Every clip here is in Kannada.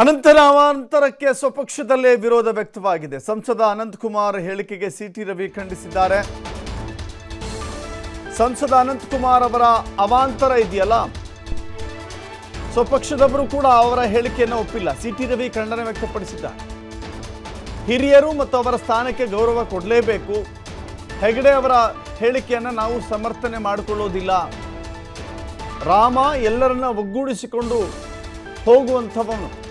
ಅನಂತರ ಅವಾಂತರಕ್ಕೆ ಸ್ವಪಕ್ಷದಲ್ಲೇ ವಿರೋಧ ವ್ಯಕ್ತವಾಗಿದೆ. ಸಂಸದ ಅನಂತಕುಮಾರ್ ಹೇಳಿಕೆಗೆ ಸಿಟಿ ರವಿ ಖಂಡಿಸಿದ್ದಾರೆ. ಸಂಸದ ಅನಂತಕುಮಾರ್ ಅವರ ಅವಾಂತರ ಇದೆಯಲ್ಲ? ಸ್ವಪಕ್ಷದವರು ಕೂಡ ಅವರ ಹೇಳಿಕೆಯನ್ನು ಒಪ್ಪಿಲ್ಲ. ಸಿಟಿ ರವಿ ಖಂಡನೆ ವ್ಯಕ್ತಪಡಿಸಿದ್ದಾರೆ. ಹಿರಿಯರು ಮತ್ತು ಅವರ ಸ್ಥಾನಕ್ಕೆ ಗೌರವ ಕೊಡಲೇಬೇಕು. ಹೆಗಡೆ ಅವರ ಹೇಳಿಕೆಯನ್ನು ನಾವು ಸಮರ್ಥನೆ ಮಾಡಿಕೊಳ್ಳೋದಿಲ್ಲ. ರಾಮ ಎಲ್ಲರನ್ನ ಒಗ್ಗೂಡಿಸಿಕೊಂಡು ಹೋಗುವಂಥವನು.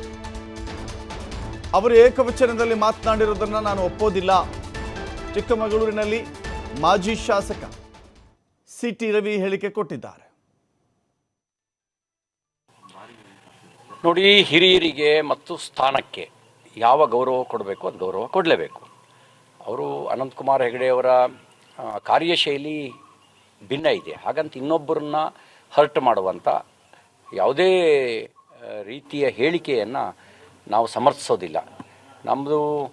ಅವರು ಏಕವಚನದಲ್ಲಿ ಮಾತನಾಡಿರೋದನ್ನ ನಾನು ಒಪ್ಪೋದಿಲ್ಲ. ಚಿಕ್ಕಮಗಳೂರಿನಲ್ಲಿ ಮಾಜಿ ಶಾಸಕ ಸಿ ಟಿ ರವಿ ಹೇಳಿಕೆ ಕೊಟ್ಟಿದ್ದಾರೆ. ನೋಡಿ, ಹಿರಿಯರಿಗೆ ಮತ್ತು ಸ್ಥಾನಕ್ಕೆ ಯಾವ ಗೌರವ ಕೊಡಬೇಕು? ಅದು ಗೌರವ ಕೊಡಲೇಬೇಕು. ಅವರು ಅನಂತಕುಮಾರ್ ಹೆಗಡೆ ಅವರ ಕಾರ್ಯಶೈಲಿ ಭಿನ್ನ ಇದೆ. ಹಾಗಂತ ಇನ್ನೊಬ್ಬರನ್ನ ಹರ್ಟ್ ಮಾಡುವಂಥ ಯಾವುದೇ ರೀತಿಯ ಹೇಳಿಕೆಯನ್ನು ನಾವು ಸಮರ್ಥಿಸೋದಿಲ್ಲ. ನಮ್ಮದು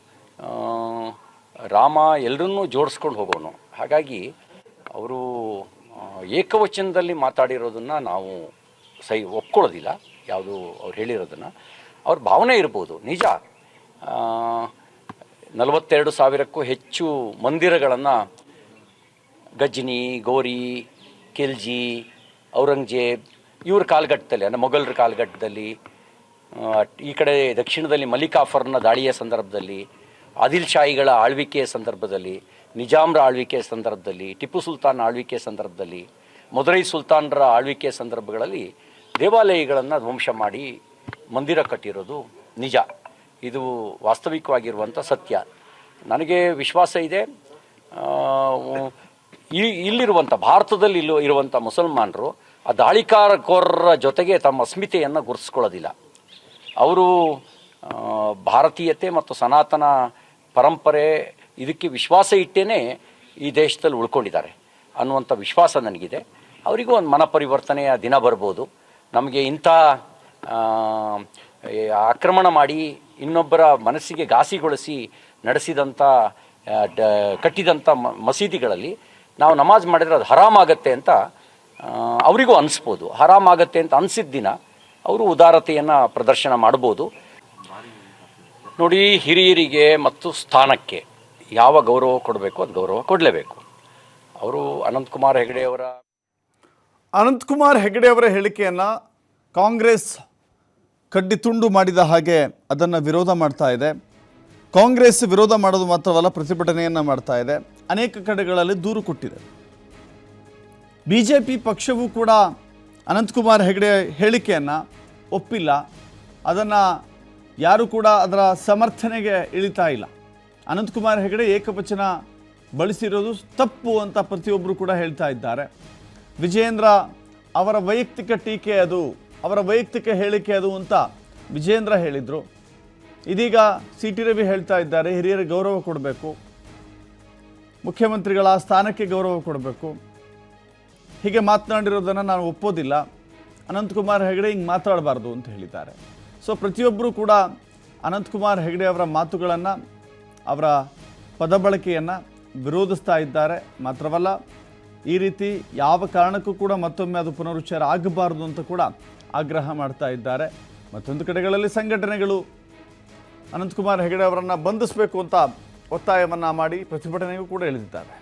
ರಾಮ ಎಲ್ಲರನ್ನೂ ಜೋಡಿಸ್ಕೊಂಡು ಹೋಗೋನು. ಹಾಗಾಗಿ ಅವರು ಏಕವಚನದಲ್ಲಿ ಮಾತಾಡಿರೋದನ್ನು ನಾವು ಸೈ ಒಪ್ಕೊಳ್ಳೋದಿಲ್ಲ. ಯಾವುದು ಅವ್ರು ಹೇಳಿರೋದನ್ನು. ಅವ್ರ ಭಾವನೆ ಇರ್ಬೋದು. ನಿಜ. ನಲವತ್ತೆರಡು ಸಾವಿರಕ್ಕೂ ಹೆಚ್ಚು ಮಂದಿರಗಳನ್ನು ಗಜ್ನಿ, ಗೋರಿ ಖಿಲ್ಜಿ ಔರಂಗಜೇಬ್ ಇವ್ರ ಕಾಲಘಟ್ಟದಲ್ಲಿ, ಅಂದರೆ ಮೊಘಲರ ಕಾಲಘಟ್ಟದಲ್ಲಿ ಈ ಕಡೆ ದಕ್ಷಿಣದಲ್ಲಿ ಮಲಿಕಾಫರ್ನ ದಾಳಿಯ ಸಂದರ್ಭದಲ್ಲಿ, ಆದಿಲ್ ಶಾಹಿಗಳ ಆಳ್ವಿಕೆಯ ಸಂದರ್ಭದಲ್ಲಿ, ನಿಜಾಮ್ರ ಆಳ್ವಿಕೆಯ ಸಂದರ್ಭದಲ್ಲಿ, ಟಿಪ್ಪು ಸುಲ್ತಾನ್ ಆಳ್ವಿಕೆಯ ಸಂದರ್ಭದಲ್ಲಿ, ಮದುರೈ ಸುಲ್ತಾನರ ಆಳ್ವಿಕೆಯ ಸಂದರ್ಭಗಳಲ್ಲಿ ದೇವಾಲಯಗಳನ್ನು ಧ್ವಂಸ ಮಾಡಿ ಮಂದಿರ ಕಟ್ಟಿರೋದು ನಿಜ. ಇದು ವಾಸ್ತವಿಕವಾಗಿರುವಂಥ ಸತ್ಯ. ನನಗೆ ವಿಶ್ವಾಸ ಇದೆ. ಈ ಇಲ್ಲಿರುವಂಥ ಭಾರತದಲ್ಲಿ ಇರುವಂಥ ಮುಸಲ್ಮಾನರು ಆ ದಾಳಿಕಾರಕೋರರ ಜೊತೆಗೆ ತಮ್ಮ ಅಸ್ಮಿತೆಯನ್ನು ಗುರುತಿಸ್ಕೊಳ್ಳೋದಿಲ್ಲ. ಅವರು ಭಾರತೀಯತೆ ಮತ್ತು ಸನಾತನ ಪರಂಪರೆ ಇದಕ್ಕೆ ವಿಶ್ವಾಸ ಇಟ್ಟೇ ಈ ದೇಶದಲ್ಲಿ ಉಳ್ಕೊಂಡಿದ್ದಾರೆ ಅನ್ನುವಂಥ ವಿಶ್ವಾಸ ನನಗಿದೆ. ಅವರಿಗೂ ಒಂದು ಮನ ಪರಿವರ್ತನೆಯ ದಿನ ಬರ್ಬೋದು. ನಮಗೆ ಇಂಥ ಆಕ್ರಮಣ ಮಾಡಿ ಇನ್ನೊಬ್ಬರ ಮನಸ್ಸಿಗೆ ಘಾಸಿಗೊಳಿಸಿ ನಡೆಸಿದಂಥ ಡ- ಕಟ್ಟಿದಂಥ ಮಸೀದಿಗಳಲ್ಲಿ ನಾವು ನಮಾಜ್ ಮಾಡಿದರೆ ಅದು ಹರಾಮಾಗತ್ತೆ ಅಂತ ಅವರಿಗೂ ಅನಿಸ್ಬೋದು. ಹರಾಮಾಗತ್ತೆ ಅಂತ ಅನಿಸಿದ ದಿನ ಅವರು ಉದಾರತೆಯನ್ನು ಪ್ರದರ್ಶನ ಮಾಡ್ಬೋದು ನೋಡಿ, ಹಿರಿಯರಿಗೆ ಮತ್ತು ಸ್ಥಾನಕ್ಕೆ ಯಾವ ಗೌರವ ಕೊಡಬೇಕು, ಅದು ಗೌರವ ಕೊಡಲೇಬೇಕು. ಅವರು ಅನಂತಕುಮಾರ್ ಹೆಗಡೆಯವರ ಅನಂತಕುಮಾರ್ ಹೆಗಡೆ ಅವರ ಹೇಳಿಕೆಯನ್ನು ಕಾಂಗ್ರೆಸ್ ಕಡ್ಡಿ ತುಂಡು ಮಾಡಿದ ಹಾಗೆ ಅದನ್ನು ವಿರೋಧ ಮಾಡ್ತಾ ಇದೆ. ಕಾಂಗ್ರೆಸ್ ವಿರೋಧ ಮಾಡೋದು ಮಾತ್ರವಲ್ಲ, ಪ್ರತಿಭಟನೆಯನ್ನು ಮಾಡ್ತಾ ಇದೆ. ಅನೇಕ ಕಡೆಗಳಲ್ಲಿ ದೂರು ಕೊಟ್ಟಿದೆ. ಬಿ ಜೆ ಪಿ ಪಕ್ಷವೂ ಕೂಡ ಅನಂತಕುಮಾರ್ ಹೆಗಡೆ ಹೇಳಿಕೆಯನ್ನು ಒಪ್ಪಿಲ್ಲ. ಅದನ್ನು ಯಾರು ಕೂಡ ಅದರ ಸಮರ್ಥನೆಗೆ ಇಳಿತಾ ಇಲ್ಲ. ಅನಂತಕುಮಾರ್ ಹೆಗಡೆ ಏಕವಚನ ಬಳಸಿರೋದು ತಪ್ಪು ಅಂತ ಪ್ರತಿಯೊಬ್ಬರು ಕೂಡ ಹೇಳ್ತಾ ಇದ್ದಾರೆ. ವಿಜೇಂದ್ರ ಅವರ ವೈಯಕ್ತಿಕ ಟೀಕೆ ಅದು, ಅವರ ವೈಯಕ್ತಿಕ ಹೇಳಿಕೆ ಅದು ಅಂತ ವಿಜೇಂದ್ರ ಹೇಳಿದರು. ಇದೀಗ ಸಿ ಟಿ ರವಿ ಹೇಳ್ತಾ ಇದ್ದಾರೆ, ಹಿರಿಯರಿಗೆ ಗೌರವ ಕೊಡಬೇಕು. ಮುಖ್ಯಮಂತ್ರಿಗಳ ಸ್ಥಾನಕ್ಕೆ ಗೌರವ ಕೊಡಬೇಕು. ಹೀಗೆ ಮಾತನಾಡಿರೋದನ್ನು ನಾನು ಒಪ್ಪೋದಿಲ್ಲ. ಅನಂತಕುಮಾರ್ ಹೆಗಡೆ ಹಿಂಗೆ ಮಾತಾಡಬಾರ್ದು ಅಂತ ಹೇಳಿದ್ದಾರೆ. ಸೊ ಪ್ರತಿಯೊಬ್ಬರೂ ಕೂಡ ಅನಂತಕುಮಾರ್ ಹೆಗಡೆ ಅವರ ಮಾತುಗಳನ್ನು, ಅವರ ಪದ ಬಳಕೆಯನ್ನು ವಿರೋಧಿಸ್ತಾ ಇದ್ದಾರೆ. ಮಾತ್ರವಲ್ಲ, ಈ ರೀತಿ ಯಾವ ಕಾರಣಕ್ಕೂ ಕೂಡ ಮತ್ತೊಮ್ಮೆ ಅದು ಪುನರುಚ್ಚಾರ ಆಗಬಾರ್ದು ಅಂತ ಕೂಡ ಆಗ್ರಹ ಮಾಡ್ತಾ ಇದ್ದಾರೆ. ಮತ್ತೊಂದು ಕಡೆಗಳಲ್ಲಿ ಸಂಘಟನೆಗಳು ಅನಂತಕುಮಾರ್ ಹೆಗಡೆ ಅವರನ್ನು ಬಂಧಿಸಬೇಕು ಅಂತ ಒತ್ತಾಯವನ್ನು ಮಾಡಿ ಪ್ರತಿಭಟನೆಗೂ ಕೂಡ ಇಳಿದಿದ್ದಾರೆ